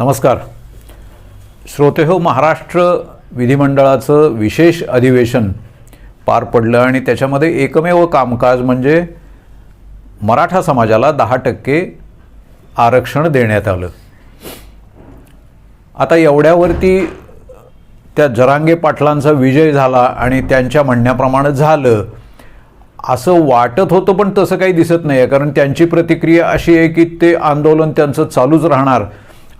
नमस्कार. श्रोते हो महाराष्ट्र विधिमंडळाचं विशेष अधिवेशन पार पडलं आणि त्याच्यामध्ये एकमेव कामकाज म्हणजे मराठा समाजाला दहा टक्के आरक्षण देण्यात आलं. आता एवढ्यावरती त्या जरांगे पाटलांचा विजय झाला आणि त्यांच्या म्हणण्याप्रमाणे झालं असं वाटत होतं पण तसं काही दिसत नाही आहे कारण त्यांची प्रतिक्रिया अशी आहे की ते आंदोलन त्यांचं चालूच राहणार.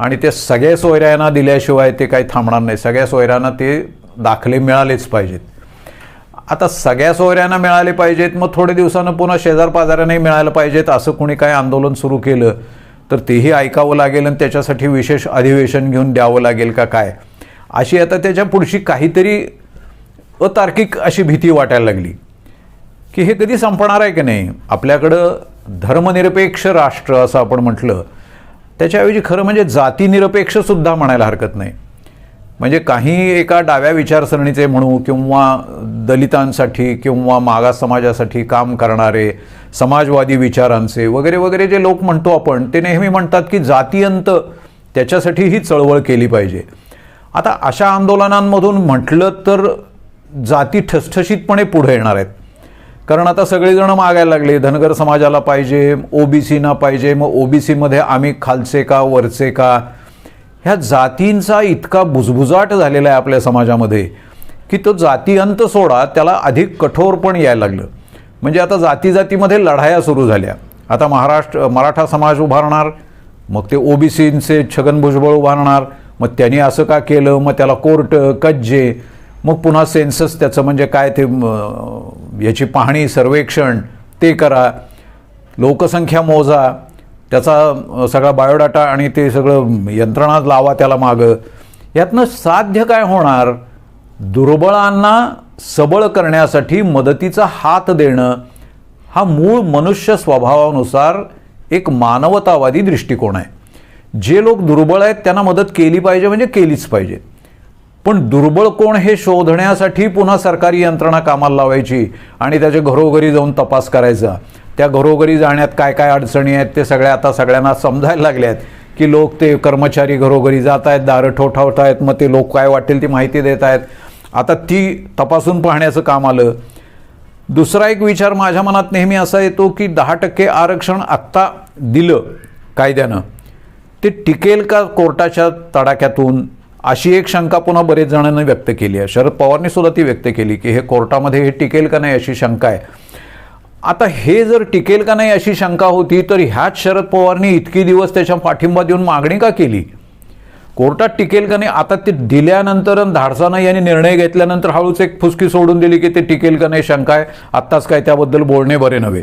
आणि ते सगळ्या सोयऱ्यांना दिल्याशिवाय ते काही थांबणार नाही. सगळ्या सोयऱ्यांना ते दाखले मिळालेच पाहिजेत. आता सगळ्या सोयऱ्यांना मिळाले पाहिजेत मग थोडे दिवसानं पुन्हा शेजार पाजाऱ्यांनाही मिळायला पाहिजेत असं कोणी काय आंदोलन सुरू केलं तर तेही ऐकावं लागेल आणि त्याच्यासाठी विशेष अधिवेशन घेऊन द्यावं लागेल का काय? अशी आता त्याच्या पुढची काहीतरी अतार्किक अशी भीती वाटायला लागली की हे कधी संपणार आहे की नाही? आपल्याकडं धर्मनिरपेक्ष राष्ट्र असं आपण म्हटलं त्याच्याऐवजी खरं म्हणजे जातीनिरपेक्षसुद्धा म्हणायला हरकत नाही. म्हणजे काही एका डाव्या विचारसरणीचे म्हणू किंवा दलितांसाठी किंवा मागास समाजासाठी काम करणारे समाजवादी विचारांचे वगैरे वगैरे जे लोक म्हणतो आपण ते नेहमी म्हणतात की जातीयंत त्याच्यासाठी ही चळवळ केली पाहिजे. आता अशा आंदोलनांमधून म्हटलं तर जाती ठसठशीतपणे पुढे येणार आहेत. कारण आता सगळेजण मागायला लागले. धनगर समाजाला पाहिजे ओबीसीना पाहिजे. मग ओबीसीमध्ये आम्ही खालचे का वरचे का? ह्या जातींचा इतका बुजबुजाट झालेला आहे आपल्या समाजामध्ये की तो जाती अंत सोडा त्याला अधिक कठोर पण यायला लागलं. म्हणजे आता जाती जातीमध्ये लढाया सुरू झाल्या. आता महाराष्ट्र मराठा समाज उभारणार मग ते ओबीसींचे छगन भुजबळ उभारणार मग त्यांनी असं का केलं? मग त्याला कोर्ट कज्जे मग पुन्हा सेन्सस त्याचं म्हणजे काय ते याची पाहणी सर्वेक्षण ते करा. लोकसंख्या मोजा. त्याचा सगळा बायोडाटा आणि ते सगळं यंत्रणा लावा त्याला मागं. यातनं साध्य काय होणार? दुर्बळांना सबळ करण्यासाठी मदतीचा हात देणं हा मूळ मनुष्य स्वभावानुसार एक मानवतावादी दृष्टिकोन आहे. जे लोक दुर्बळ आहेत त्यांना मदत केली पाहिजे म्हणजे केलीच पाहिजे. पण दुर्बळ कोण हे शोधण्यासाठी पुन्हा सरकारी यंत्रणा कामाला लावायची आणि त्याच्या घरोघरी जाऊन तपास करायचा. त्या घरोघरी जाण्यात काय काय अडचणी आहेत ते सगळ्या आता सगळ्यांना समजायला लागल्या आहेत की लोक ते कर्मचारी घरोघरी जात आहेत दारं ठोठावत आहेत मग ते लोक काय वाटेल ती माहिती देत आहेत. आता ती तपासून पाहण्याचं काम आलं. दुसरा एक विचार माझ्या मनात नेहमी असा येतो की दहा टक्के आरक्षण आत्ता दिलं कायद्यानं. ते टिकेल का कोर्टाच्या तडाख्यातून? अशी एक शंका पुन्हा बरेच जणांनी व्यक्त केली आहे. शरद पवारनी सुद्धा ती व्यक्त केली की हे कोर्टामध्ये हे टिकेल का नाही अशी शंका आहे. आता हे जर टिकेल का नाही अशी शंका होती तर ह्याच शरद पवारनी इतकी दिवस त्याच्या पाठिंबा देऊन मागणी का केली? कोर्टात टिकेल का नाही? आता ते दिल्यानंतर धाडसा धाडसानं यांनी निर्णय घेतल्यानंतर हळूच एक फुसकी सोडून दिली की ते टिकेल का नाही शंका आहे. आत्ताच काय त्याबद्दल बोलणे बरे नव्हे.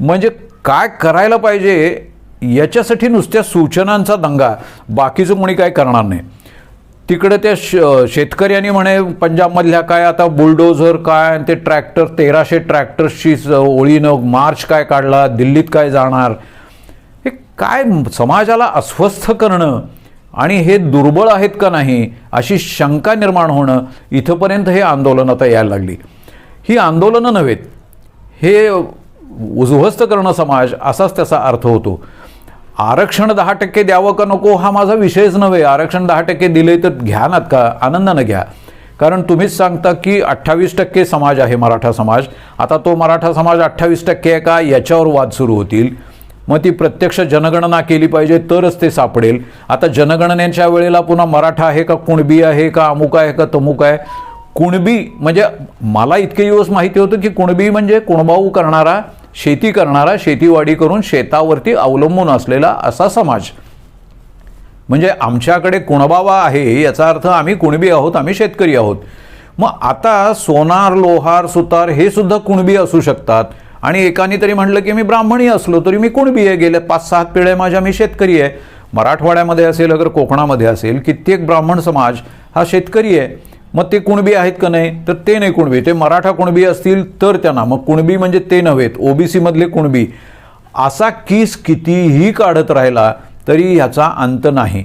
म्हणजे काय करायला पाहिजे याच्यासाठी नुसत्या सूचनांचा दंगा. बाकीचं कोणी काय करणार नाही. तिकडे त्या श शेतकऱ्यांनी म्हणे पंजाबमधल्या काय आता बुलडोझर काय आणि ते ट्रॅक्टर तेराशे ट्रॅक्टर्सची स- ओळीनं मार्च काय काढला दिल्लीत काय जाणार? हे काय समाजाला अस्वस्थ करणं? आणि हे दुर्बळ आहेत का नाही? अशी शंका निर्माण होणं इथंपर्यंत हे आंदोलन आता यायला लागली. ही आंदोलनं नव्हेत हे उद्ध्वस्त करणं समाज असाच त्याचा अर्थ होतो. आरक्षण दहा टक्के द्यावं का नको हा माझा विषयच नव्हे. आरक्षण दहा टक्के दिले तर घ्या ना का? आनंदानं घ्या. कारण तुम्हीच सांगता की अठ्ठावीस टक्के समाज आहे मराठा समाज. आता तो मराठा समाज अठ्ठावीस टक्के आहे का? याच्यावर वाद सुरू होतील. मग ती प्रत्यक्ष जनगणना केली पाहिजे तरच ते सापडेल. आता जनगणनेच्या वेळेला पुन्हा मराठा आहे का? कुणबी आहे का? अमुक आहे का? तमुक आहे? कुणबी म्हणजे मला इतके दिवस माहिती होतं की कुणबी म्हणजे कुणबाऊ करणारा शेती करणारा शेतीवाडी करून शेतावरती अवलंबून असलेला असा समाज. म्हणजे आमच्याकडे कुणबावा आहे याचा अर्थ आम्ही कुणबी आहोत आम्ही शेतकरी आहोत. मग आता सोनार लोहार सुतार हे सुद्धा कुणबी असू शकतात. आणि एकाने तरी म्हटलं की मी ब्राह्मणी असलो तरी मी कुणबी आहे. गेल्या पाच सात पिढ्या माझ्या मी शेतकरी आहे. मराठवाड्यामध्ये असेल अगर कोकणामध्ये असेल कित्येक ब्राह्मण समाज हा शेतकरी आहे. मग ते कुणबी आहेत का नाही? तर ते नाही कुणबी. ते मराठा कुणबी असतील तर त्यांना. मग कुणबी म्हणजे ते नव्हेत. ओबीसीमधले कुणबी. असा किस कितीही काढत राहिला तरी ह्याचा अंत नाही.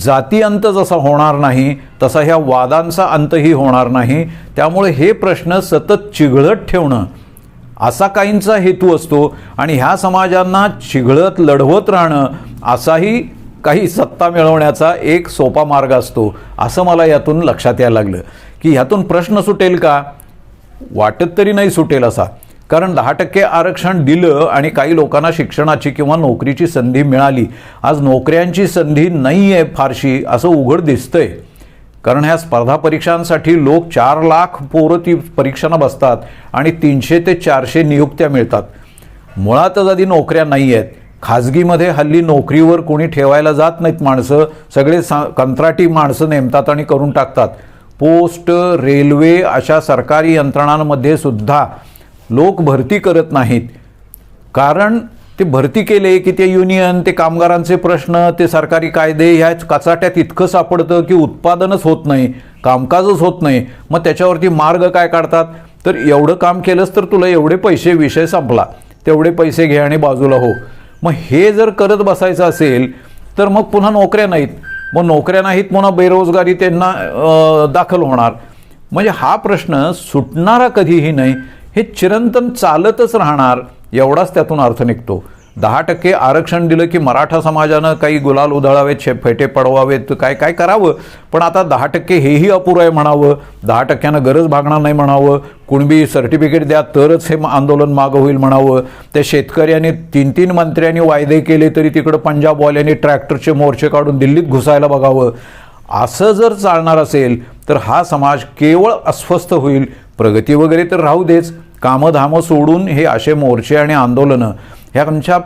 जाती अंत जसा होणार नाही तसा ह्या वादांचा अंतही होणार नाही. त्यामुळे हे प्रश्न सतत चिघळत ठेवणं असा काहींचा हेतू असतो आणि ह्या समाजांना चिघळत लढवत राहणं असाही काही सत्ता मिळवण्याचा एक सोपा मार्ग असतो. असं मला यातून लक्षात यायला लागलं. की ह्यातून प्रश्न सुटेल का? वाटत तरी नाही सुटेल असा. कारण दहा टक्के आरक्षण दिलं आणि काही लोकांना शिक्षणाची किंवा नोकरीची संधी मिळाली. आज नोकऱ्यांची संधी नाही आहे फारशी असं उघड दिसतंय. कारण ह्या स्पर्धा परीक्षांसाठी लोक चार लाख पोरं ती परीक्षांना बसतात आणि तीनशे ते चारशे नियुक्त्या मिळतात. मुळातच आधी नोकऱ्या नाही आहेत खाजगीमध्ये हल्ली नोकरीवर कोणी ठेवायला जात नाहीत माणसं. सगळे सा कंत्राटी माणसं नेमतात आणि करून टाकतात. पोस्ट रेल्वे अशा सरकारी यंत्रणांमध्ये सुद्धा लोक भरती करत नाहीत. कारण ते भरती केले की ते युनियन ते कामगारांचे प्रश्न ते सरकारी कायदे ह्या कचाट्यात इतकं सापडतं की उत्पादनच होत नाही कामकाजच होत नाही. मग त्याच्यावरती मार्ग काय काढतात? तर एवढं काम केलंच तर तुला एवढे पैसे विषय संपला. तेवढे पैसे घे आणि बाजूला हो. मग हे जर करत बसायचं असेल तर मग पुन्हा नोकऱ्या नाहीत. मग नोकऱ्या नाहीत पुन्हा बेरोजगारी त्यांना दाखल होणार. म्हणजे हा प्रश्न सुटणारा कधीही नाही. हे चिरंतन चालतच राहणार एवढाच त्यातून अर्थ निघतो. दहा टक्के आरक्षण दिलं की मराठा समाजानं काही गुलाल उधळावेत छे फेटे पडवावेत काय काय करावं? पण आता दहा टक्के हेही अपुरं आहे म्हणावं दहा टक्क्यानं गरज भागणार नाही म्हणावं कुणबी सर्टिफिकेट द्या तरच हे आंदोलन मागं होईल म्हणावं. त्या शेतकऱ्यांनी तीन तीन मंत्र्यांनी वायदे केले तरी तिकडं पंजाबवाल्यांनी ट्रॅक्टरचे मोर्चे काढून दिल्लीत घुसायला बघावं. असं जर चालणार असेल तर हा समाज केवळ अस्वस्थ होईल. प्रगती वगैरे तर राहू देच. कामधामं सोडून हे असे मोर्चे आणि आंदोलनं ह्यांच्या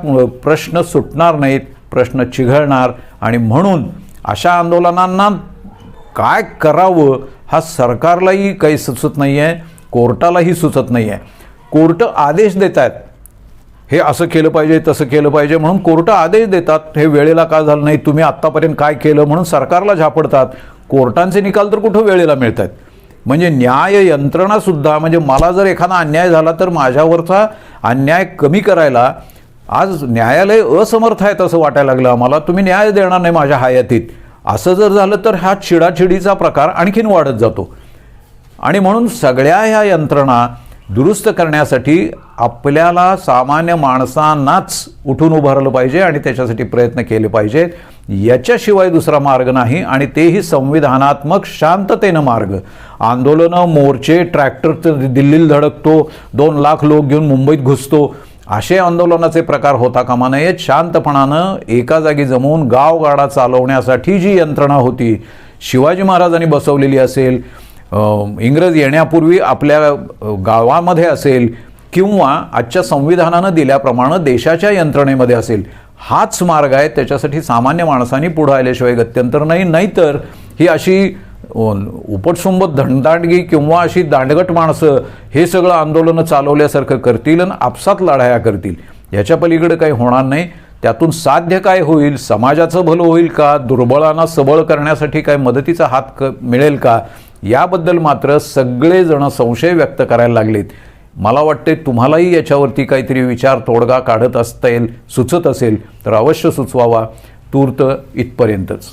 प्रश्न सुटणार नाहीत प्रश्न चिघळणार आणि म्हणून अशा आंदोलनांना काय करावं हा सरकारलाही काही सुचत नाही आहे कोर्टालाही सुचत नाही आहे कोर्ट आदेश देत आहेत हे असं केलं पाहिजे तसं केलं पाहिजे म्हणून कोर्ट आदेश देतात. हे वेळेला का झालं नाही तुम्ही आत्तापर्यंत काय केलं म्हणून सरकारला झापडतात. कोर्टांचे निकाल तर कुठं वेळेला मिळत आहेत म्हणजे न्याय यंत्रणासुद्धा म्हणजे मला जर एखादा अन्याय झाला तर माझ्यावरचा अन्याय कमी करायला आज न्यायालय असमर्थ आहेत असं वाटायला लागलं आम्हाला. तुम्ही न्याय देणार नाही माझ्या हयातीत. असं जर झालं तर हा चिडाचिडीचा प्रकार आणखीन वाढत जातो. आणि म्हणून सगळ्या ह्या यंत्रणा दुरुस्त करण्यासाठी आपल्याला सामान्य माणसांनाच उठून उभारलं पाहिजे आणि त्याच्यासाठी प्रयत्न केले पाहिजेत याच्याशिवाय दुसरा मार्ग नाही आणि तेही संविधानात्मक शांततेनं मार्ग. आंदोलनं मोर्चे ट्रॅक्टर दिल्लीला धडकतो दोन लाख लोक घेऊन मुंबईत घुसतो. असे आंदोलनाचे प्रकार होता कामा नयेत शांतपणानं एका जागी जमवून गावगाडा चालवण्यासाठी जी यंत्रणा होती शिवाजी महाराजांनी बसवलेली असेल इंग्रज येण्यापूर्वी आपल्या गावामध्ये असेल किंवा आजच्या संविधानानं दिल्याप्रमाणे देशाच्या यंत्रणेमध्ये असेल हाच मार्ग आहे. त्याच्यासाठी सामान्य माणसांनी पुढं आल्याशिवाय गत्यंतर नाही. नाहीतर ही अशी उपटसुंबत उपटसुंब किंवा अशी दांडगट माणसं हे सगळं आंदोलनं चालवल्यासारखं करतील आणि आपसात लढाया करतील. याच्या पलीकडे काही होणार नाही. त्यातून साध्य काय होईल? समाजाचं भलं होईल का? दुर्बळांना सबळ करण्यासाठी काय मदतीचा हात क मिळेल का? याबद्दल मात्र सगळेजण संशय व्यक्त करायला लागलेत. मला वाटते तुम्हालाही याच्यावरती काहीतरी विचार तोडगा काढत असता येईल सुचत असेल तर अवश्य सुचवावा. तूर्त इथपर्यंतच.